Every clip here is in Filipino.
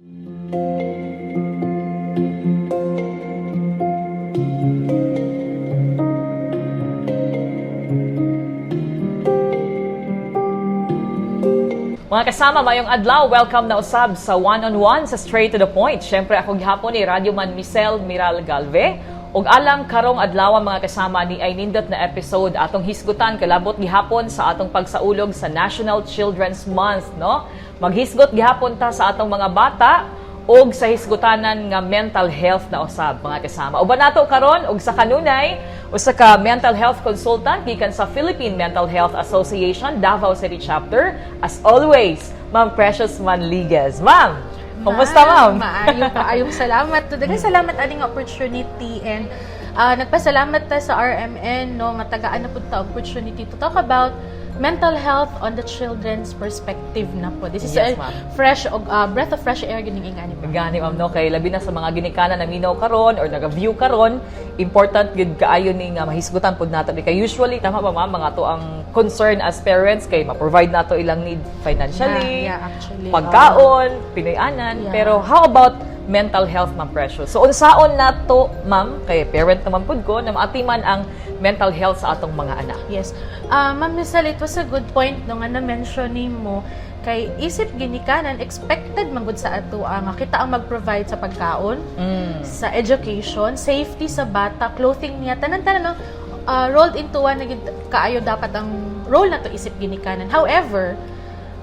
Mga kasama, mayong adlaw, welcome na usab sa one-on-one sa Straight to the Point. Siyempre ako gihapon ni Radio Man Michelle Miral Galve. Ug alang karong adlaw mga kasama ni ay na episode atong hisgutan kalabot gihapon sa atong pagsaulog sa National Children's Month, no? Maghisgot gihapon ta sa atong mga bata og sa hisgutanan nga mental health na usab mga kasama. Uban nato karon og sa kanunay usa ka mental health consultant gikan sa Philippine Mental Health Association Davao City Chapter as always Ma'am Precious Manliguez. Ma'am, kumusta ma'am? Maayong kaayong salamat. Daghang salamat aning opportunity and uh, nagpasalamat ta sa RMN no nga tagaan na pud ta opportunity to talk about mental health on the children's perspective na po. This is Yes, a fresh uh, breath of fresh air gining ingani po. Gani ma'am no kay labi na sa mga ginikanan na minaw karon or naga-view karon, important gid kaayo ni nga mahisgutan pud nato kay usually tama ba ma'am mga to ang concern as parents kay ma-provide nato ilang need financially, Yeah, yeah, actually. pagkaon, pinayanan, Yeah. pero how about mental health ma'am Precious? So unsaon nato ma'am kay parent naman pud ko na maatiman ang mental health sa atong mga anak. Yes. Uh, Ma'am Michelle, it was a good point no nga na-mention mo kay isip ginikanan expected manggod sa ato ang nga kita ang mag-provide sa pagkaon Mm. sa education, safety sa bata, clothing niya, tanan-tanan no, uh, rolled into one na gid kaayo dapat ang role na to isip ginikanan. However,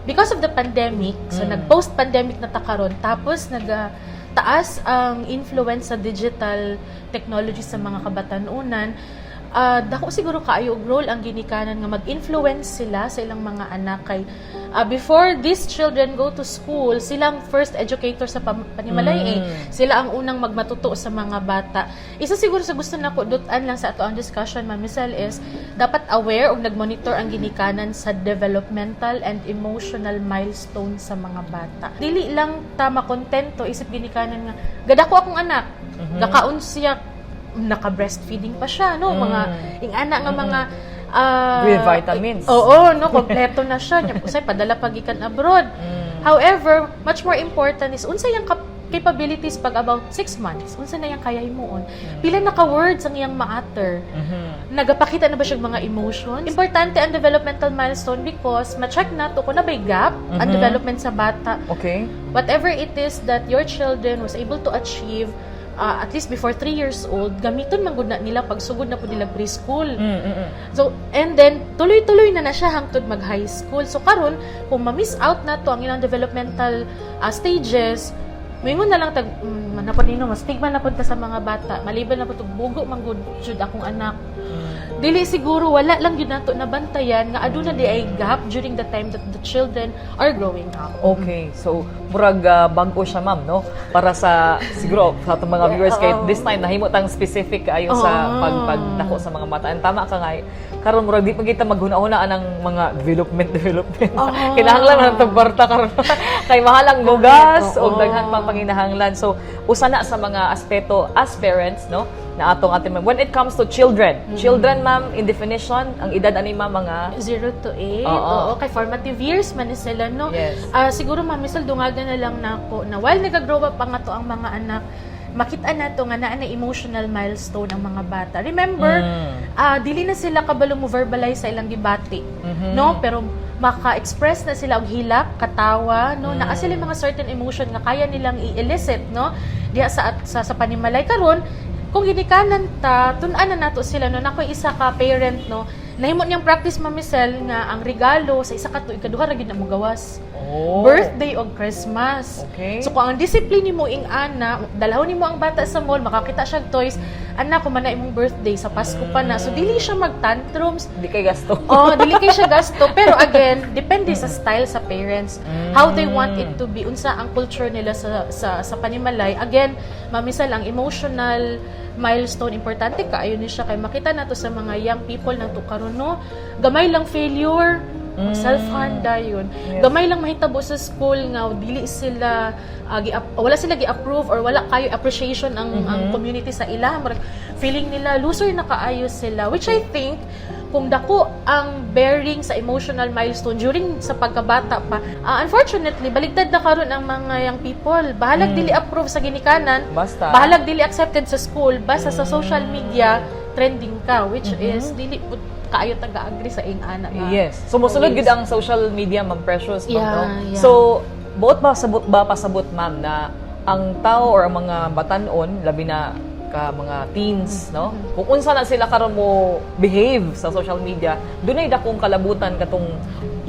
because of the pandemic, so Mm. nag-post-pandemic na ta karon, tapos nag uh, taas ang influence sa digital technology sa mga kabatanunan, uh, dako siguro kaayo og role ang ginikanan nga mag-influence sila sa ilang mga anak kay uh, before these children go to school, silang first educator sa panimalay eh. Mm. Sila ang unang magmatuto sa mga bata. Isa siguro sa gusto nako dutan lang sa ato ang discussion, Ma'am Michelle, is dapat aware og nagmonitor ang ginikanan sa developmental and emotional milestone sa mga bata. Dili lang ta makontento isip ginikanan nga gadako akong anak. Mhm. Gakaon siya naka-breastfeeding pa siya, no? Mga Mm. ingana nga mga ah, With vitamins. Oo, no, kompleto na siya. Nya usay padala pagikan abroad. Mm. However, much more important is unsa yung capabilities pag about 6 months. Unsa na yung kaya himuon. Pila na ka words ang iyang maatter. Mhm. Nagapakita na ba siya mga emotions? Importante ang developmental milestone because ma-check nato kung na ba gap ang Mhm. development sa bata. Okay. Whatever it is that your children was able to achieve uh, at least before 3 years old, gamiton man gud na nila pagsugod na po nila preschool. Mm, mm, mm. So, and then, tuloy-tuloy na na siya hangtod mag-high school. So, karon kung ma-miss out na to ang ilang developmental uh, stages, Mingon na lang tag um, napanino mas stigma na punta sa mga bata. Maliban na po bugo man gud jud akong anak. Dili siguro wala lang yun nato nabantayan nga aduna di ay gap during the time that the children are growing up. Okay. So, murag uh, bago siya, ma'am, no? Para sa, siguro, sa atong mga Yeah, viewers, kay oo. this time, nahimot ang specific kayo sa Oo. pag, pagdako sa mga bata. And tama ka nga, karon murag di pa kita maghuna-una ng mga development, development. Oo. Kinahanglan man ang tagbarta karon. kay mahalang bugas, o daghan pang panginahanglan. So, usa na sa mga aspeto as parents, no? Na atong ating when it comes to children Mm-hmm. children ma'am in definition ang edad ani ma'am mga 0 to 8. Oo. Oo, kay formative years man sila, no? Yes. Ah, siguro, Ma'am Misal, dungagan na lang na ako na while nag-grow up pa nga to ang mga anak, makita na to nga naa na emotional milestone ang mga bata. Remember, Mm. ah dili na sila kabalo mo verbalize sa ilang gibati. Mhm. No? Pero maka-express na sila og hilak, katawa, no? Naa sila mga certain emotion nga kaya nilang i-elicit, no? Diha sa, sa, sa panimalay karon kung ginikanan ta, tun-an na nato sila no? Nako isa ka parent no? Nahimo niyang practice mamisel nga ang regalo sa isa ka tuig kaduha ra gyud na mo gawas oh. birthday o Christmas Okay. so kung ang discipline nimo ing ana dalhon nimo ang bata sa mall makakita siya toys anak ko man na imong birthday sa Pasko pa na so dili siya mag tantrums Di kay gasto. oh, dili kay siya gasto. Pero again, depende sa style sa parents. How they want it to be. Unsa ang culture nila sa sa, sa panimalay. Again, mamisal ang emotional milestone importante kaayo ni siya kay makita nato sa mga young people na to karon no gamay lang failure Mm. self harm dayon Yes. gamay lang mahitabo sa school nga dili sila ah, gi wala sila gi-approve or wala kayo appreciation ang ang Mhm. community sa ila feeling nila loser na kaayo sila which I think kung dako ang bearing sa emotional milestone during sa pagkabata pa. Ah, unfortunately, baligtad na karon ang mga young people. Bahalag Mm. dili approve sa ginikanan, Basta. bahalag dili accepted sa school, basta sa social media trending ka which Mhm. is dili kaayo taga-agree sa ing ana nga. Yes. Sumusunod ways. gid ang social media, Ma'am Precious. ma'am, Yeah, no? yeah. So, buot ba sabot ba pasabot, Ma'am, na ang tao or ang mga batanon, labi na ka mga teens, no? Mm-hmm. Kung unsa na sila karon mo behave sa social media, dunay dakong kalabutan katong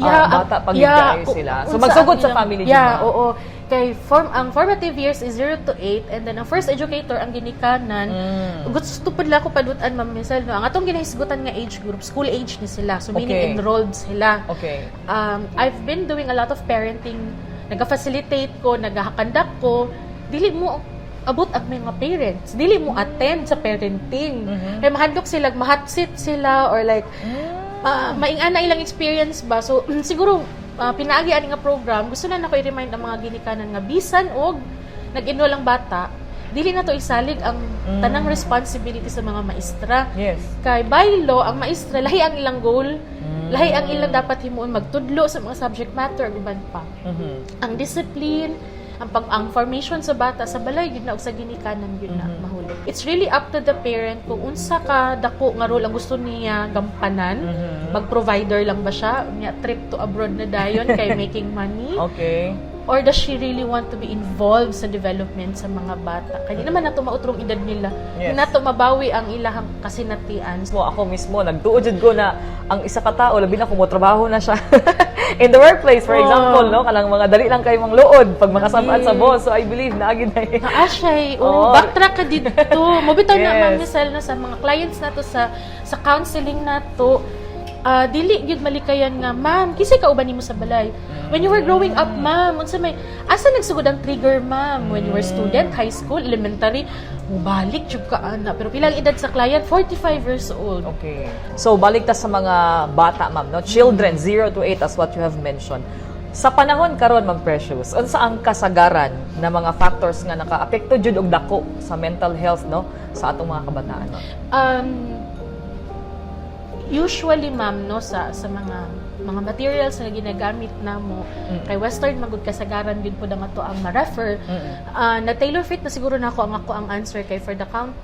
ah, bata pag kung- sila. So magsugod sa family Yeah, jud, ma'am. oo. Kay form ang formative years is 0 to 8 and then ang first educator ang ginikanan. Mm. Gusto pud la ko padutan Ma'am Michelle no. Ang atong ginahisgutan nga age group, school age ni sila. So meaning Okay. enrolled sila. Okay. um, I've been doing a lot of parenting. Nag-facilitate ko, naghakandak ko. Dili mo abot ang mga parents. Dili mo attend sa parenting. Mhm. Kaya mahadlok sila, mahatsit sila or like Mm. uh, maing ana ilang experience ba. So siguro uh, pinaagi ani nga program, gusto na nako i-remind ang mga ginikanan nga bisan og nag-enroll ang bata, dili na to isalig ang Mm. tanang responsibility sa mga maestra. Yes. Kay by law, ang maestra lahi ang ilang goal, Mm. lahi ang ilang dapat himuon magtudlo sa mga subject matter uban pa. Mhm. Ang discipline, ang pag ang formation sa bata sa balay gid na ug sa ginikanan yun na Mhm. mahulog. It's really up to the parent kung unsa ka dako nga role ang gusto niya gampanan. Mhm. Mag-provider lang ba siya? Niya trip to abroad na dayon kay making money? Okay. Or does she really want to be involved sa development sa mga bata? Kaya naman nato mautrong edad nila. Yes. Di nato mabawi ang ilahang kasinatian. Mo ako mismo nagtuod jud ko na ang isa ka tao labi na kung mo trabaho na siya. In the workplace, for Oh. example, no, kanang mga dali lang kay mga luod pag makasamaan sa Lagi. boss. So I believe na agad na eh. Naa siya eh. Oo. Oh, backtrack ka dito. Mabitaw na, Yes. Ma'am Michelle, na sa mga clients nato sa sa counseling nato. Ah dili gyud malikayan nga, ma'am, kisay ka uban nimo sa balay. When you were growing up, ma'am, unsa may asa nagsugod ang trigger, ma'am? When you were student, high school, elementary, mubalik jud ka ana. Pero pilang edad sa client, 45 years old. Okay. So balik ta sa mga bata, ma'am, no? Children 0 to 8 as what you have mentioned. Sa panahon karon, Ma'am Precious, unsa ang kasagaran na mga factors nga nakaapekto jud og dako sa mental health, no, sa atong mga kabataan? no? Um, usually ma'am no sa sa mga mga materials na ginagamit namo Mm. kay western magud kasagaran gid pud ang ato ang ma-refer Mm-mm. Ah, na tailor fit na siguro nako ang ako ang answer kay for the countless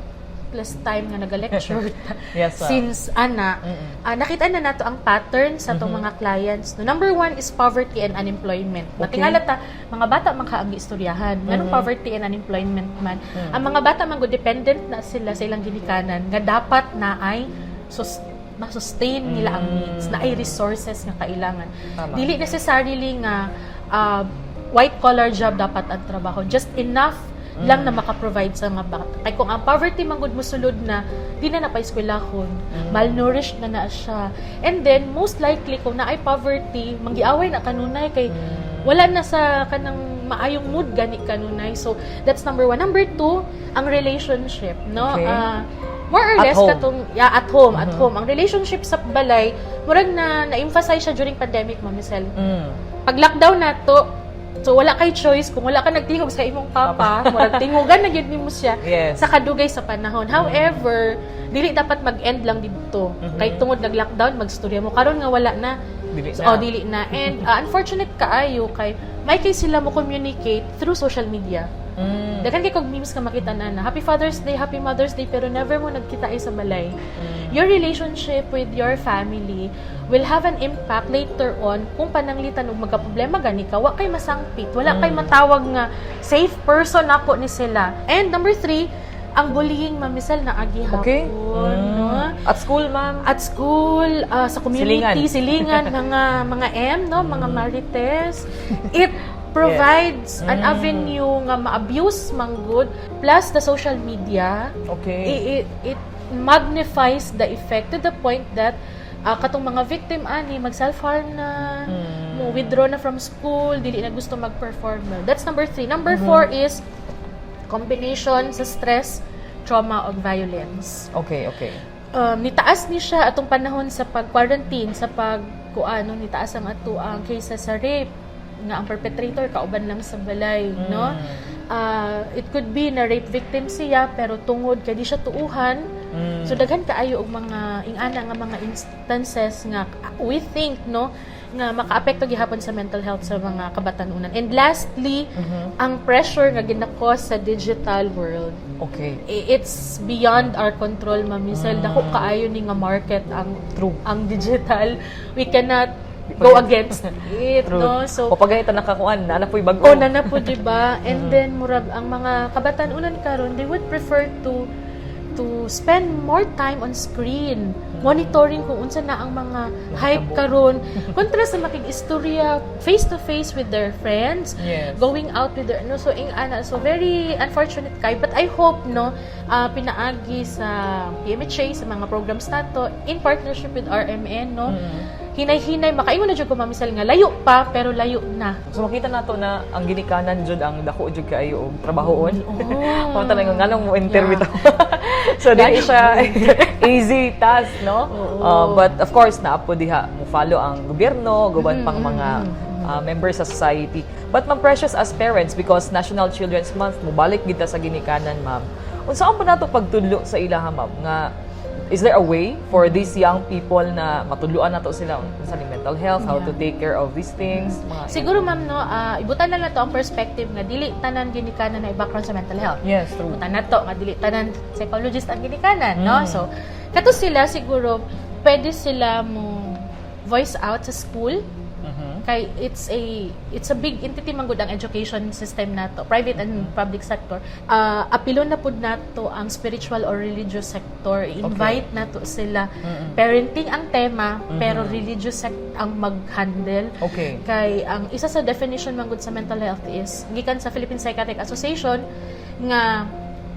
time nga naga-lecture Yes, ma'am. since ana Mm-mm. ah, nakita na nato ang pattern sa atong mga clients no number one is poverty and unemployment Okay. matingala ta mga bata man ka ang istoryahan nganong poverty and unemployment man Mm. ang mga bata man go dependent na sila sa ilang ginikanan nga dapat na ay sus ma-sustain nila ang Mm. needs na ay resources nga kailangan Tama. dili necessarily nga ah, white collar job dapat ang trabaho just enough Mm. lang na maka-provide sa mga bata kay kung ang poverty man gud mosulod na di na napay eskwelahon Mm. malnourished na na siya and then most likely kung naay poverty manggiaway na kanunay kay Mm. wala na sa kanang maayong mood gani kanunay so that's number one number two ang relationship no Okay. Ah, more or At less home. katong yeah, at home at Mhm. home ang relationship sa balay murag na na-emphasize siya during pandemic ma'am Michelle Mm. pag lockdown na to so wala kay choice kung wala ka nagtingog sa imong papa murag tingugan na gyud nimo siya Yes. sa kadugay sa panahon however dili dapat mag-end lang dito Mhm. kay tungod nag-lockdown magstorya mo karon nga wala na Dili So, na. oh, dili na. And uh, unfortunate kaayo kay may kay sila mo communicate through social media. Mm. Daghan kay kog memes ka makita na na Happy Father's Day, Happy Mother's Day pero never mo nagkita ay sa balay. Mm. Your relationship with your family will have an impact later on kung pananglitan og magka-problema gani ka, wa kay masangpit, wala kay Mm. matawag nga safe person ako ni sila. And number three, ang bullying mamisal na agi hapon, Okay. no? Mm. At school, ma'am? at school, uh, sa community, Silingan. silingan, mga mga M, no, mga marites. It provides an Mm. avenue nga ma-abuse man good plus the social media. Okay. It, it, it magnifies the effect to the point that uh, katong mga victim ani mag self-harm na Mm. mo withdraw na from school, dili na gusto mag-perform. well. That's number three. Number Mm-hmm. four is combination sa stress, trauma, o violence Okay, okay. um, nitaas ni siya atong panahon sa pag-quarantine, sa pag kuano nitaas ang ato ang cases sa rape nga ang perpetrator kauban lang sa balay, Mm. no? Ah, it could be na rape victim siya pero tungod kay di siya tuuhan, Mm. So daghan kaayo og mga ingana nga mga instances nga we think no nga makaapekto gihapon sa mental health sa mga kabatanunan. And lastly, Mhm. ang pressure nga ginakos sa digital world Okay. it's beyond our control ma'am Michelle Mm. dako kaayo ni nga market ang True. ang digital we cannot go against it True. no so Papagay ta nakakuan, na na po'y bago. o na po di ba and Mm. then murag ang mga kabatanunan karon they would prefer to to spend more time on screen monitoring kung unsa na ang mga hype karon kontra sa makig-istorya face to face with their friends Yes. going out with their no so ing ana so very unfortunate kay but I hope no ah, pinaagi sa PMHA sa mga programs nato in partnership with RMN no Mm. hinay-hinay makaingon na jud ko mamisal nga layo pa pero layo na So makita nato na ang ginikanan jud ang dako jud kaayo og trabahoon. Oh. Kung tanong nga nganong mo interview Yeah. so dili siya easy task, no? Uh, but of course na po diha mo follow ang gobyerno, guban pang Mhm, mga uh, members sa society. But ma'am precious as parents because National Children's Month mobalik kita sa ginikanan, ma'am. Unsaon pa nato pagtudlo sa ilaha, ma'am, nga is there a way for these young people na matudluan nato sila sa mental health, how Yeah. to take care of these things? Mga Siguro ma'am no, ah, ibutan na lang to ang perspective nga dili tanan ginikanan na background sa mental health. Yes, true. Ibutan na to nga dili tanan psychologist ang ginikanan, no? Mm. So kato sila siguro pwede sila mo voice out sa school. Kay it's a it's a big entity man gud ang education system nato private and public sector uh, apilon na pud nato ang spiritual or religious sector invite nato sila Mm-mm. parenting ang tema Mhm. pero religious sect ang mag-handle Okay. kay ang isa sa definition man gud sa mental health is gikan sa Philippine Psychiatric Association nga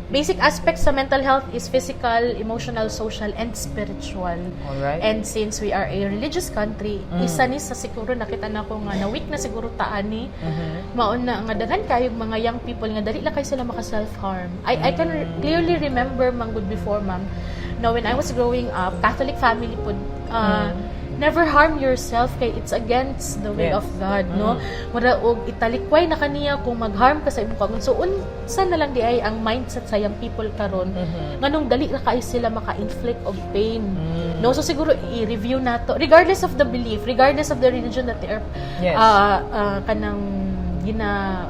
basic aspects sa mental health is physical, emotional, social and spiritual. Alright. And since we are a religious country, Mm. isa ni sa siguro nakita na ko nga na weak na siguro taan ni Mhm. maon na nga daghan kayo mga young people nga dali lang kay sila maka self harm. I I can re- Mm. clearly remember man good before ma'am. Now when I was growing up, Catholic family pud uh, Mm. Never harm yourself kay it's against the will Yes. of God, no? Mm. Mura og italikway na kaniya kung mag-harm ka sa imong kagon. So unsa na lang di ay ang mindset sa young people karon Mhm. nganong dali na kay sila maka-inflict og pain. Mm. No, so siguro i-review nato regardless of the belief, regardless of the religion that they are Yes. ah ah, kanang gina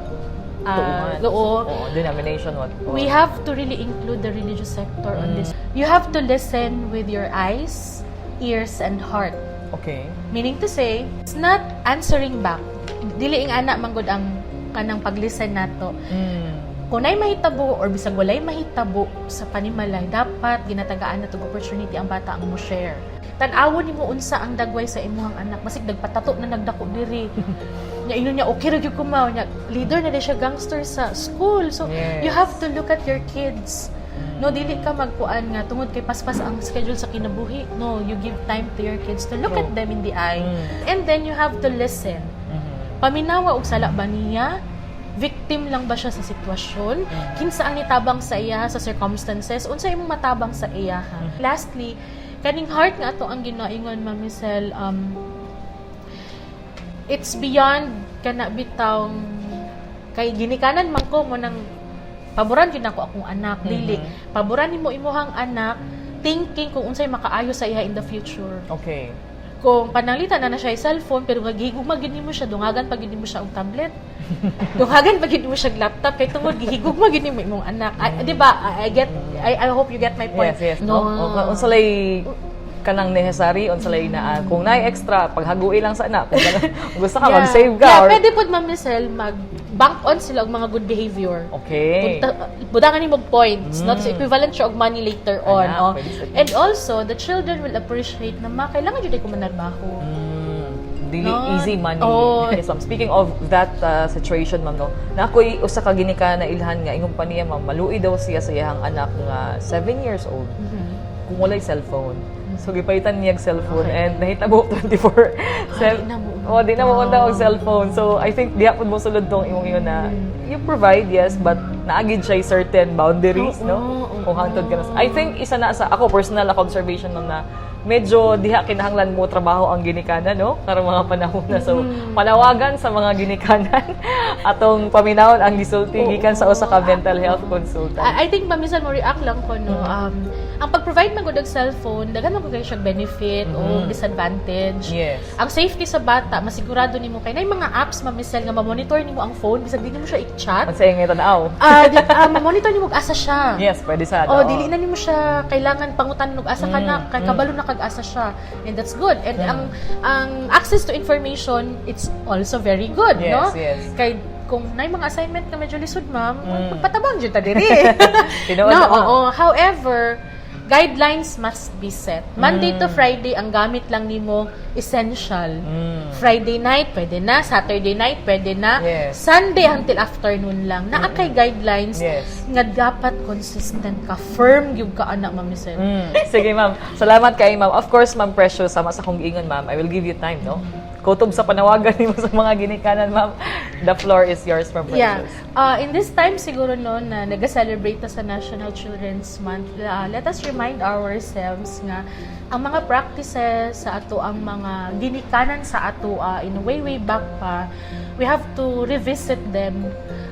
Tuungan. oo. Oo, denomination what? We have to really include the religious sector on Mm. this. You have to listen with your eyes, ears, and heart. Okay. Meaning to say, it's not answering back. Dili ing ana manggod ang kanang paglisten nato. Mm. Kung nay mahitabo or bisag walay mahitabo sa panimalay, dapat ginatagaan na opportunity ang bata ang mo share. Tan-awon nimo unsa ang dagway sa imuhang anak, basig nagpatato na nagdako diri. nya ino niya okay ra gyud ko mao nya leader na siya gangster sa school. So Yes. you have to look at your kids. No, dili ka magkuan nga tungod kay paspas ang schedule sa kinabuhi. No, you give time to your kids to look True. at them in the eye. Mm. And then you have to listen. Mhm. Paminawa og sala ba niya? Victim lang ba siya sa sitwasyon? Mm. Kinsa ang nitabang sa iya sa circumstances? Unsa imong matabang sa iya? ha? Mm. Lastly, kaning heart nga ato ang ginaingon Ma'am Michelle, um, it's beyond kana bitaw kay ginikanan man ko mo nang paboran gyud nako akong anak dili Mhm. paboran nimo imuhang anak thinking kung unsay makaayo sa iya in the future Okay. kung pananglitan na na siya yung cellphone pero gihigugma gid mo siya dungagan pag gid mo siya og tablet dungagan pag gid mo siya laptop kay tungod gihigugma gid mo imong anak I- di ba I, I get I, I hope you get my point Yes, yes. no No. O, unsa lay kanang necessary unsa lay na kung naay extra paghagui lang sa anak kung kanang- gusto ka Yeah. mag-save ka yeah, or pwede pod ma'am Michelle mag bank on sila og mga good behavior Okay. Punta, budangan nimo og points Mm. so equivalent siya og money later on Ana, oh. sa- and also the children will appreciate na ma kailangan jud ko manarbaho Mm, dili No. easy money. Oh. Yes, ma'am. Speaking of that uh, situation, ma'am, no, na ako'y usa ka gini ka na ilhan nga ingong paniya, ma'am, maluoy daw siya sa iyang anak nga 7 years old Mhm. kung walay cellphone. So gipaitan niya og cellphone Okay. and nahitabo 24 Ah, di na mo. Oh, di na mo Oh. cellphone. So I think diha pud mo sulod tong imong iyon na you provide yes but naagid siya certain boundaries, no? Kung hangtod ka na. sa- I think isa na sa ako personal ako observation no, na medyo diha kinahanglan mo trabaho ang ginikanan, no? Karong mga panahon na. So, Mm-hmm. panawagan sa mga ginikanan atong paminawon ang gisulti gikan sa usa ka mental health consultant. I, I think mamisan mo react lang ko no. Mm-hmm. Um ang pag-provide man gud og cellphone, daghan man ko kayo siya benefit o Mhm. disadvantage. Yes. Ang safety sa bata, masigurado nimo kay nay mga apps mamisel nga ma-monitor nimo ang phone bisag di nimo siya i-chat. Ang sayang ito na Ah, di, ah, ma-monitor nimo og asa siya. Yes, pwede sa Oh, dili na nimo siya kailangan pangutan og asa ka na, Mm, kay mm. kabalo na kag asa siya. And that's good. And Mm. ang ang access to information, it's also very good, Yes, no? yes. Kay kung nay mga assignment na medyo lisod, ma'am, Mm. magpatabang jud ta diri. Tinuod no, ma'am. oo. However, guidelines must be set. Monday to Mm. Friday, ang gamit lang nimo essential. Mm. Friday night, pwede na. Saturday night, pwede na. Yes. Sunday until afternoon lang. Naa kay guidelines Yes. nga dapat consistent ka. Firm yung ka anak, Ma'am Michelle. Mm. Sige, ma'am. Salamat kay ma'am. Of course, ma'am Precious, sama sa kong giingon, ma'am. I will give you time, no? Kutob sa panawagan nimo sa mga ginikanan, ma'am. The floor is yours, ma'am Yeah. Precious. Uh, in this time siguro no na nag-celebrate ta sa National Children's Month, uh, let us remind ourselves nga ang mga practices sa ato ang mga ginikanan sa ato uh, in way way back pa we have to revisit them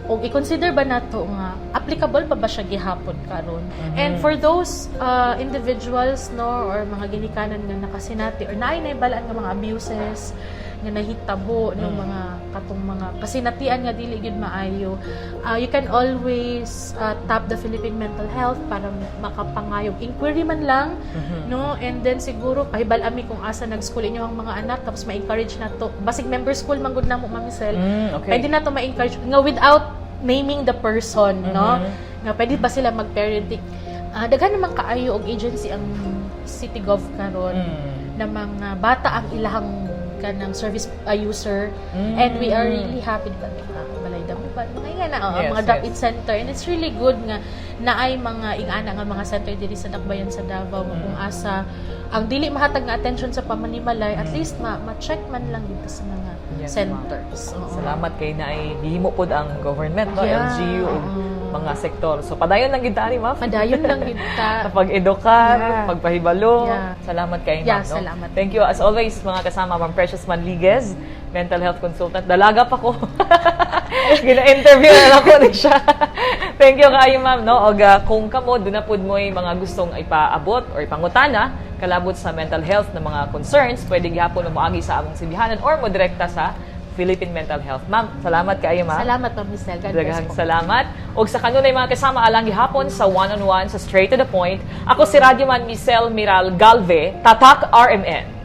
o i-consider ba nato nga applicable pa ba siya gihapon karon and for those uh, individuals no or mga ginikanan nga nakasinati or naay naibalaan nga mga abuses nga nahitabo ng Mm. mga katong mga kasinatian nga dili gyud maayo uh, you can always uh, tap the Philippine Mental Health para makapangayog inquiry man lang Mhm. no and then siguro pahibal ami kung asa nag-school inyo ang mga anak tapos ma-encourage na to basig member school man gud namo Ma'am Michelle Mm, okay. pwede na to ma-encourage nga without naming the person no Mhm. nga pwede ba sila mag-parenting Ah, daghan naman kaayo og agency ang City Gov karon Mm. na mga bata ang ilahang kanang service uh, user Mm. and we are really happy ba uh, balay damo ba mga nga na oh, Yes, mga drop-in yes. center and it's really good nga naay mga ingana nga mga center diri sa Dakbayan sa Davao Mm. kung asa ang dili mahatag nga attention sa pamanimalay at least ma- ma-check man lang dito sa mga Mm. Yes, centers Oo. Salamat kay na ay gihimo pod ang government, no? Yeah. LGU. Mga sektor. So, padayon lang gid tani, ma'am. Padayon lang gid ta. pag-edukar, Yeah. pagpahibalo. Yeah. Salamat kay ma'am. Yeah, no? salamat. Thank you. As always, mga kasama, Ma'am Precious Manliguez, mental health consultant. Dalaga pa ko. Gina-interview na lang ko ni siya. Thank you kayo, ma'am. No? Og ah, kung kamo, doon na po mo mga gustong ipaabot or ipangutana, kalabot sa mental health na mga concerns, pwede gihapon mo moagi sa among simbihanan or mo direkta sa Philippine Mental Health. Ma'am, salamat kayo, ma'am. Salamat Ma'am Michelle. God bless Daghang po. salamat. O sa kanunay mga kasama alang gihapon sa one-on-one sa Straight to the Point. Ako si Radyoman Michelle Miral Galve, Tatak RMN.